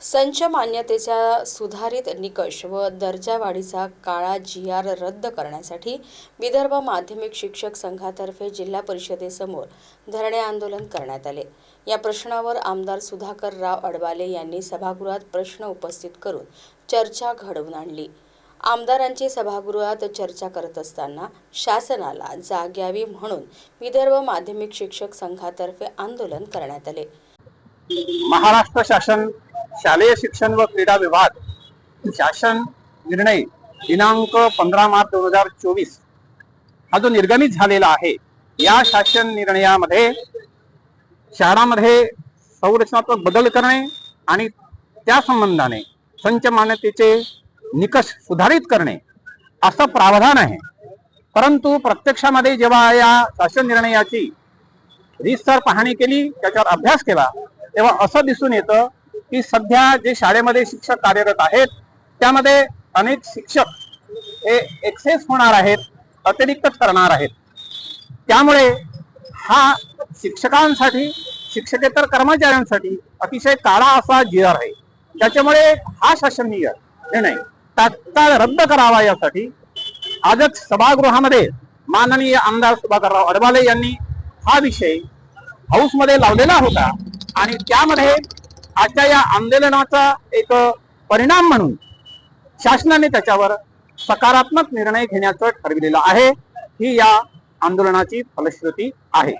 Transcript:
संच मान्यतेचा सुधारित निकष व दर्जावाढीचा काळा जी आर रद्द करण्यासाठी विदर्भ माध्यमिक शिक्षक संघातर्फे जिल्हा परिषदेसमोर धरणे आंदोलन करण्यात आले. या प्रश्नावर आमदार सुधाकर राव अडवाले यांनी सभागृहात प्रश्न उपस्थित करून चर्चा घडवून आणली. आमदारांची सभागृहात चर्चा करत असताना शासनाला जाग्यावी म्हणून विदर्भ माध्यमिक शिक्षक संघातर्फे आंदोलन करण्यात आले. महाराष्ट्र शासन शालेय शिक्षण व क्रीडा विभाग शासन निर्णय दिनांक पंधरा मार्च दोन हजार चोवीस हा जो निर्गमित झालेला आहे या शासन निर्णयामध्ये शाळामध्ये संरचनात्मक बदल करणे आणि त्या संबंधाने संच मान्यतेचे निकष सुधारित करणे असं प्रावधान आहे. परंतु प्रत्यक्षामध्ये जेव्हा या शासन निर्णयाची रीतसर पाहणी केली त्याच्यावर अभ्यास केला तेव्हा असं दिसून येतं की सध्या जे शाळेमध्ये शिक्षक कार्यरत आहेत त्यामध्ये अनेक शिक्षक हे एक्सेस होणार आहेत अतिरिक्तच करणार आहेत. त्यामुळे हा शिक्षकांसाठी शिक्षकेतर कर्मचाऱ्यांसाठी अतिशय काळा असा जी आहे. त्याच्यामुळे हा शासनीय निर्णय तात्काळ रद्द करावा यासाठी आजच सभागृहामध्ये माननीय आमदार सुभाकरराव अडवाले यांनी हा विषय हाऊसमध्ये लावलेला होता आणि त्यामध्ये आजच्या या आंदोलनाचा एक परिणाम म्हणून शासनाने त्याच्यावर सकारात्मक निर्णय घेण्याचं ठरविलेलं आहे. ही या आंदोलनाची फलश्रुती आहे.